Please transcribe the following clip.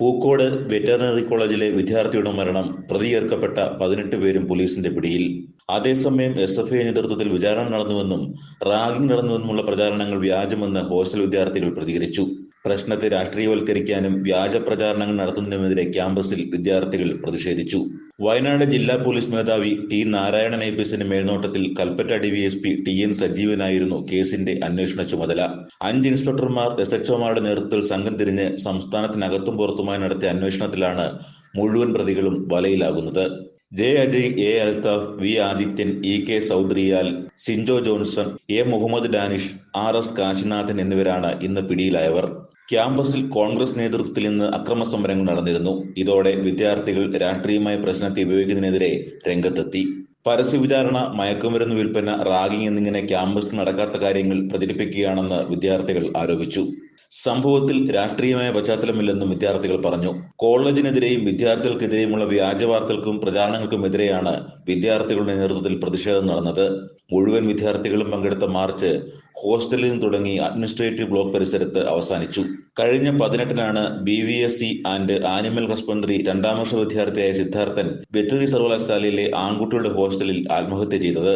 Pookode veterinary കോളേജിലെ വിദ്യാർത്ഥിയുടെ മരണം പ്രതിയേർക്കപ്പെട്ട പതിനെട്ട് പേരും പോലീസിന്റെ പിടിയിൽ. അതേസമയം എസ് എഫ് ഐ നേതൃത്വത്തിൽ വിചാരണ നടന്നുവെന്നും റാഗിംഗ് നടന്നുവെന്നുമുള്ള പ്രചാരണങ്ങൾ വ്യാജമെന്ന് ഹോസ്റ്റൽ വിദ്യാർത്ഥികൾ പ്രതികരിച്ചു. പ്രശ്നത്തെ രാഷ്ട്രീയവൽക്കരിക്കാനും വ്യാജ പ്രചാരണങ്ങൾ നടത്തുന്നതിനുമെതിരെ ക്യാമ്പസിൽ വിദ്യാർത്ഥികൾ പ്രതിഷേധിച്ചു. വയനാട് ജില്ലാ പോലീസ് മേധാവി ടി നാരായണൻ ഐ പി എസിന്റെ മേൽനോട്ടത്തിൽ കൽപ്പറ്റ പി ടി എൻ സജീവനായിരുന്നു കേസിന്റെ അന്വേഷണ ചുമതല. അഞ്ച് ഇൻസ്പെക്ടർമാർ എസ് എച്ച്ഒമാരുടെ നേതൃത്വത്തിൽ സംഘം തിരിഞ്ഞ് സംസ്ഥാനത്തിനകത്തും പുറത്തുമായി നടത്തിയ അന്വേഷണത്തിലാണ് മുഴുവൻ പ്രതികളും വലയിലാകുന്നത്. J Ajay A Althaf V Adithyan E K Saudriyal Sinjo Johnson A Muhammed Danish R S Kasinathan എന്നിവരാണ് ഇന്ന് പിടിയിലായവർ. ക്യാമ്പസിൽ കോൺഗ്രസ് നേതൃത്വത്തിൽ നിന്ന് അക്രമ സമരങ്ങൾ നടന്നിരുന്നു. ഇതോടെ വിദ്യാർത്ഥികൾ രാഷ്ട്രീയമായ പ്രശ്നത്തെ ഉപയോഗിക്കുന്നതിനെതിരെ രംഗത്തെത്തി. പരസ്യ വിചാരണ മയക്കുമരുന്ന് വിൽപ്പന റാഗിംഗ് എന്നിങ്ങനെ ക്യാമ്പസിൽ നടക്കാത്ത കാര്യങ്ങൾ പ്രചരിപ്പിക്കുകയാണെന്ന് വിദ്യാർത്ഥികൾ ആരോപിച്ചു. സംഭവത്തിൽ രാഷ്ട്രീയമായ പശ്ചാത്തലമില്ലെന്നും വിദ്യാർത്ഥികൾ പറഞ്ഞു. കോളേജിനെതിരെയും വിദ്യാർത്ഥികൾക്കെതിരെയുമുള്ള വ്യാജ വാർത്തകൾക്കും പ്രചാരണങ്ങൾക്കുമെതിരെയാണ് വിദ്യാർത്ഥികളുടെ നേതൃത്വത്തിൽ പ്രതിഷേധം നടന്നത്. മുഴുവൻ വിദ്യാർത്ഥികളും പങ്കെടുത്ത മാർച്ച് ഹോസ്റ്റലിൽ നിന്ന് തുടങ്ങി അഡ്മിനിസ്ട്രേറ്റീവ് ബ്ലോക്ക് പരിസരത്ത് അവസാനിച്ചു. കഴിഞ്ഞ പതിനെട്ടിനാണ് B V S C and animal husbandry രണ്ടാം വർഷ വിദ്യാർത്ഥിയായ സിദ്ധാർത്ഥൻ വെറ്ററിനറി സർവകലാശാലയിലെ ആൺകുട്ടികളുടെ ഹോസ്റ്റലിൽ ആത്മഹത്യ ചെയ്തത്.